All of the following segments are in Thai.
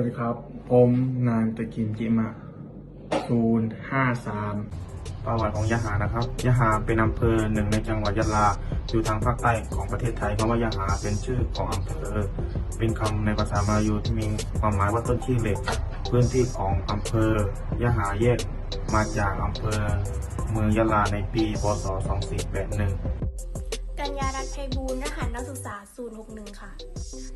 วัสดีครับ ผมนายตะกิมจิมะศูนย์ห้าสามประวัติของยะหานะครับ ยะหาเป็นอำเภอหนึ่งในจังหวัดยะลา อยู่ทางภาคใต้ของประเทศไทยเพราะว่ายะหาเป็นชื่อของอำเภอ เป็นคำในภาษามาลายูที่มีความหมายว่าต้นขี้เหล็ก พื้นที่ของอำเภอยะหาแยกมาจากอำเภอเมืองยะลาในปี พศ 2481 กัญญารัตน์ไพบูลรหัสนักศึกษา 061 ค่ะ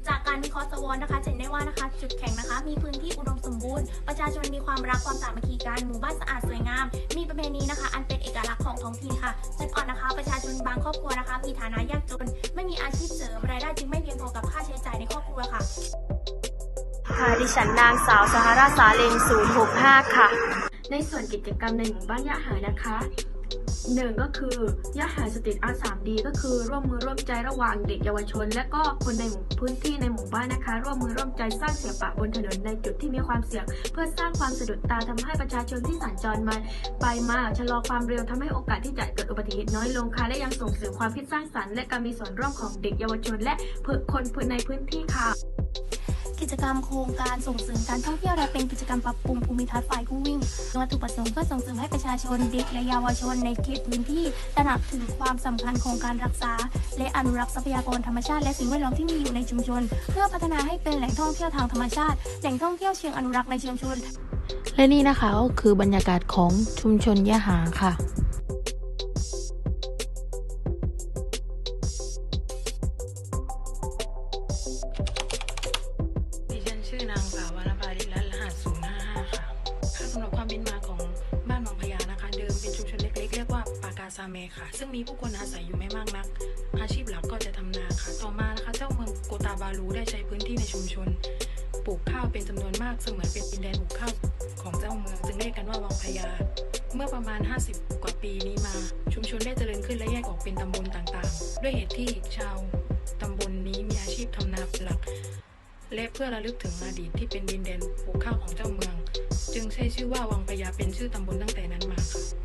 จากการวิเคราะห์สวอนะคะจะเห็นได้ว่านะคะจุดแข็งนะคะ มีพื้นที่อุดมสมบูรณ์ ประชาชนมีความรักความสามัคคีกันหมู่บ้านสะอาดสวยงาม มีประเพณีนะคะ อันเป็นเอกลักษณ์ของท้องถิ่นค่ะจุดอ่อนนะคะ ประชาชนบางครอบครัวนะคะ มีฐานะยากจน ไม่มีอาชีพเสริมรายได้จึงไม่เพียงพอกับค่าใช้จ่ายในครอบครัวค่ะค่ะดิฉันนางสาวสหราสาเลง065 ค่ะ ในส่วนกิจกรรมในหมู่บ้านยะหานะคะ หนึ่งก็คือยะหาสตรีทอาร์ต 3D ก็คือร่วมมือร่วมใจระหว่างเด็กเยาวชน และก็คนในหมู่พื้นที่ในหมู่บ้านนะคะ ร่วมมือร่วมใจสร้างเสียงปะบนถนนในจุดที่มีความเสี่ยง เพื่อสร้างความสะดุดตาทำให้ประชาชนที่สัญจรมาไปมาชะลอความเร็วทำให้โอกาสที่จะเกิดอุบัติเหตุน้อยลงค่ะและยังส่งเสริมความคิดสร้างสรรค์และการมีส่วนร่วมของเด็กเยาวชน และคนในพื้นที่ค่ะ กิจกรรมโครงการส่งเสริมการท่องเที่ยวและเป็นกิจกรรมปรับปรุงภูมิทัศน์ฝ่ายผู้วิ่งวัตถุประสงค์เพื่อส่งเสริมให้ประชาชนเด็กและเยาวชนในเขตพื้นที่ตระหนักถึงความสำคัญของการรักษา และอนุรักษ์ทรัพยากรธรรมชาติและสิ่งแวดล้อมที่มีอยู่ในชุมชน เพื่อพัฒนาให้เป็นแหล่งท่องเที่ยวทางธรรมชาติ แหล่งท่องเที่ยวเชิงอนุรักษ์ในชุมชน และนี่นะคะก็คือบรรยากาศของชุมชนยะหาค่ะ ชื่อนางสาววรรณภาดิรัตน์รหัส 055 ค่ะ ค่ะสำหรับความเป็นมาของบ้านวังพญานะคะ เดิมเป็นชุมชนเล็กๆ เรียกว่าปากาซาเมค่ะ ซึ่งมีผู้คนอาศัยอยู่ไม่มากนัก อาชีพหลักก็จะทำนาค่ะ ต่อมานะคะเจ้าเมืองโกตาบาลูได้ใช้พื้นที่ในชุมชน ปลูกข้าวเป็นจำนวนมากเสมือนเป็นดินแดนปลูกข้าวของเจ้าเมืองจึงเรียกกันว่าวังพญาเมื่อประมาณ 50 กว่าปีนี้มา ชุมชนได้เจริญขึ้นและแยกออกเป็นตำบลต่างๆ ด้วยเหตุที่ชาวตำบลนี้มีอาชีพทำนาเป็นหลัก และเพื่อระลึกถึงอดีตที่เป็นดินแดนปลูกข้าวของเจ้าเมือง จึงใช้ชื่อว่าวังพญาเป็นชื่อตำบลตั้งแต่นั้นมาค่ะ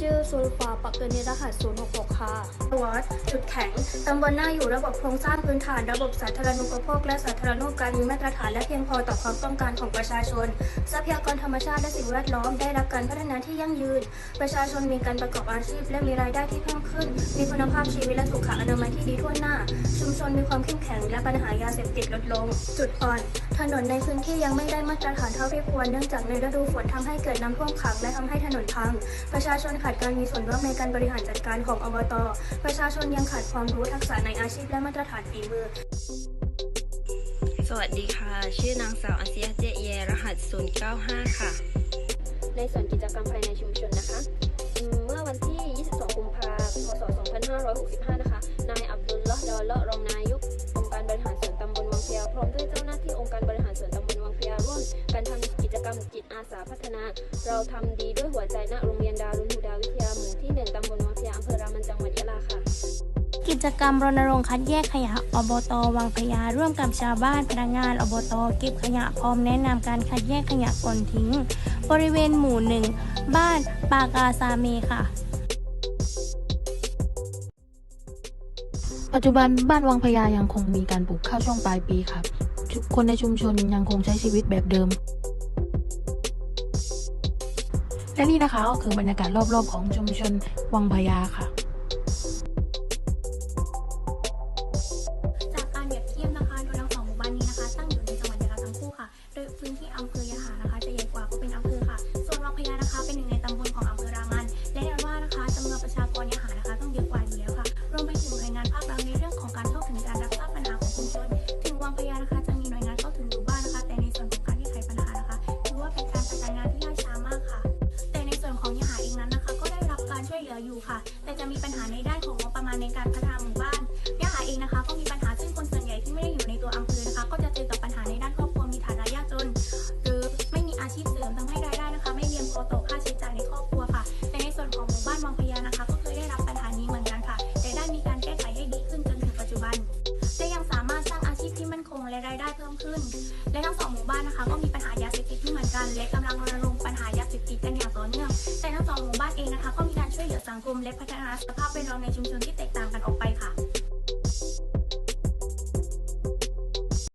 ชื่อซูลฟาปักเกเนรหัส 066 ค่ะวัดจุดแข็งตำบลหน้าอยู่ระบบโครงสร้างพื้นฐานระบบสาธารณูปโภคและสาธารณูปการมีมาตรฐานและเพียงพอต่อความต้องการของประชาชน ทรัพยากรธรรมชาติและสิ่งแวดล้อมได้รับการพัฒนาที่ยั่งยืน ประชาชนมีการประกอบอาชีพ และมีรายได้ที่เพิ่มขึ้น มีคุณภาพชีวิตและสุขอนามัยที่ดีทั่วหน้า ชุมชนมีความเข้มแข็ง และปัญหายาเสพติดลดลง จุดอ่อน ถนนในพื้นที่ยังไม่ได้มาตรฐานเท่าที่ควรเนื่องจากในฤดูฝนทำให้เกิดน้ำท่วมขังและทำให้ถนนพัง ประชาชนขาดการมีส่วนร่วมในการบริหารจัดการของอบต ประชาชนยังขาดความรู้ทักษะในอาชีพและมาตรฐานฝีมือสวัสดีค่ะ ชื่อนางสาวอาเซียเจเยรหัส 095 ค่ะ ในส่วนกิจกรรมภายในชุมชนนะคะอืมเมื่อวันที่ 22 กุมภาพันธ์ พศ 2565 นะคะ นายอับดุลละห์ดอลเลาะห์รองนายำบลวังพยาพร้อมด้วยเจ้าหน้าที่องค์การบริหารส่วนตำบลวังพยาร่วมกันทำกิจกรรมจิตอาสาพัฒนา เราทำดีด้วยหัวใจณโรงเรียนดารุนฮูดาวิทยาหมู่ที่1ตำบลวังพยาอำเภอรามันจังหวัดยะลาค่ะ กิจกรรมรณรงค์คัดแยกขยะอบตวังพญาร่วมกับชาวบ้านพนักงานอบตเก็บขยะพร้อมแนะนำการคัดแยกขยะก่อนทิ้ง บริเวณหมู่หนึ่งบ้านปากาซาเมค่ะ ปัจจุบันบ้านวังพญายังคงมีการปลูกข้าวช่วงปลายปีครับ คนในชุมชนยังคงใช้ชีวิตแบบเดิม และนี่นะคะก็คือบรรยากาศรอบๆของชุมชนวังพญาค่ะ ลืออยู่ค่ะ แต่จะมีปัญหาในด้านของงบประมาณในการพัฒนาหมู่บ้านยะหาเองนะคะ ก็มีปัญ สังคมและพัฒนาสภาพแวดล้อมในชุมชนที่แตกต่างกันออกไปค่ะ